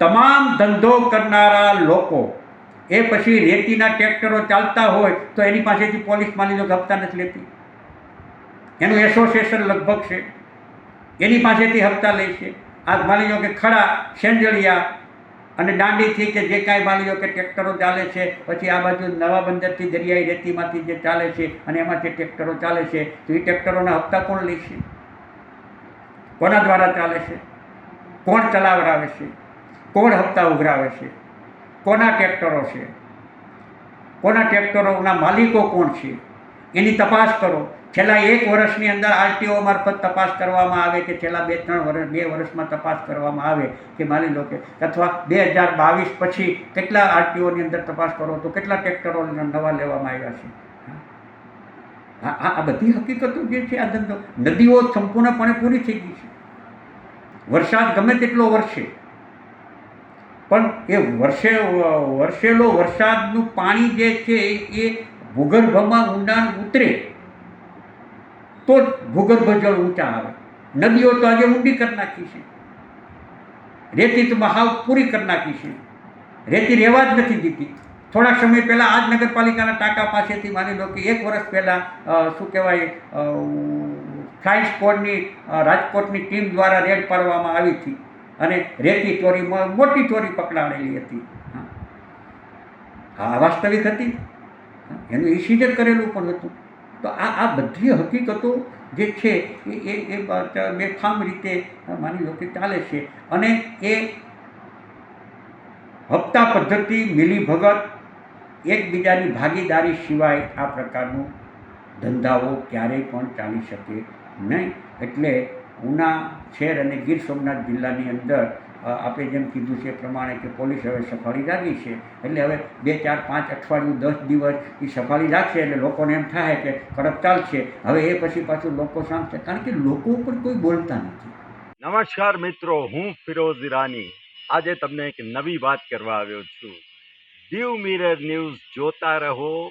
તમામ ધંધો કરનારા લોકો, એ પછી રેતીના ટ્રેક્ટરો ચાલતા હોય તો એની પાસેથી પોલીસ માની લો હપ્તા નથી લેતી. એનું એસોસિએશન લગભગ છે. એની પાસેથી હપ્તા લે છે. આ માની લો કે ખડા સેન્જળિયા અને દાંડીથી કે જે કાંઈ માની લો કે ટ્રેક્ટરો ચાલે છે, પછી આ બાજુ નવા બંદરથી દરિયાઈ રેતીમાંથી જે ચાલે છે અને એમાં જે ટ્રેક્ટરો ચાલે છે, તો એ ટ્રેક્ટરોના હપ્તા કોણ લે છે? કોના દ્વારા ચાલે છે? કોણ ચલાવડાવે છે? કોણ હપ્તા ઉઘરાવે છે? કોના ટ્રેક્ટરો છે? કોના ટ્રેક્ટરોના માલિકો કોણ છે? એની તપાસ કરો. છેલ્લા એક વર્ષની અંદર આરટીઓ મારફત તપાસ કરવામાં આવે કે છેલ્લા બે ત્રણ વર્ષ, બે વર્ષમાં તપાસ કરવામાં આવે કે માની લો કે, અથવા બે હજાર બાવીસ પછી કેટલા આરટીઓની અંદર તપાસ કરો તો કેટલા ટ્રેક્ટરો નવા લેવામાં આવ્યા છે? આ બધી હકીકતો જે છે આ ધંધો, નદીઓ સંપૂર્ણપણે પૂરી થઈ ગઈ છે. વરસાદ ગમે તેટલો વરસે પણ એ વર્ષે, વર્ષેલો વરસાદનું પાણી જે છે એ ભૂગર્ભમાં ઊંડાણ ઉતરે, તો જ ભૂગર્ભ જળ ઊંચા આવે. નદીઓ તો આજે ઊંડી કરી નાખી છે. રેતી તો મહાવ પૂરી કરી નાખી છે. રેતી રહેવા જ નથી દીધી. થોડાક સમય પહેલાં આજ નગરપાલિકાના ટાંકા પાસેથી માની લો કે એક વર્ષ પહેલાં શું કહેવાય ફ્લાઇટ સ્કોડની રાજકોટની ટીમ દ્વારા રેડ પાડવામાં આવી હતી. અને રેતી ચોરીમાં મોટી ચોરી પકડાણેલી હતી. હા. હા વાસ્તવિક હતી. એનું ઇસિજન કરેલું પણ હતું. તો આ આ બધી હકીકતો જે છે એ એ એ બેફામ રીતે માની લો કે ચાલે છે. અને એ હપ્તા પદ્ધતિ, મિલીભગત, એકબીજાની ભાગીદારી સિવાય આ પ્રકારનું ધંધાઓ ક્યારેય પણ ચાલી શકે નહીં. એટલે ઉના શહેર અને ગીર સોમનાથ જિલ્લાની અંદર આપણે જેમ કીધું છે એ પ્રમાણે કે પોલીસ હવે સફાળી રાખી છે. એટલે હવે બે, ચાર, પાંચ અઠવાડિયું, દસ દિવસ એ સફાળી રાખશે એટલે લોકોને એમ થાય કે કડક ચાલશે. હવે એ પછી પાછું લોકો સાંભળશે કારણ કે લોકો ઉપર કોઈ બોલતા નથી. નમસ્કાર મિત્રો, હું ફિરોઝ ઈરાની. આજે તમને એક નવી વાત કરવા આવ્યો છું. દીવ મિરર ન્યૂઝ જોતા રહો.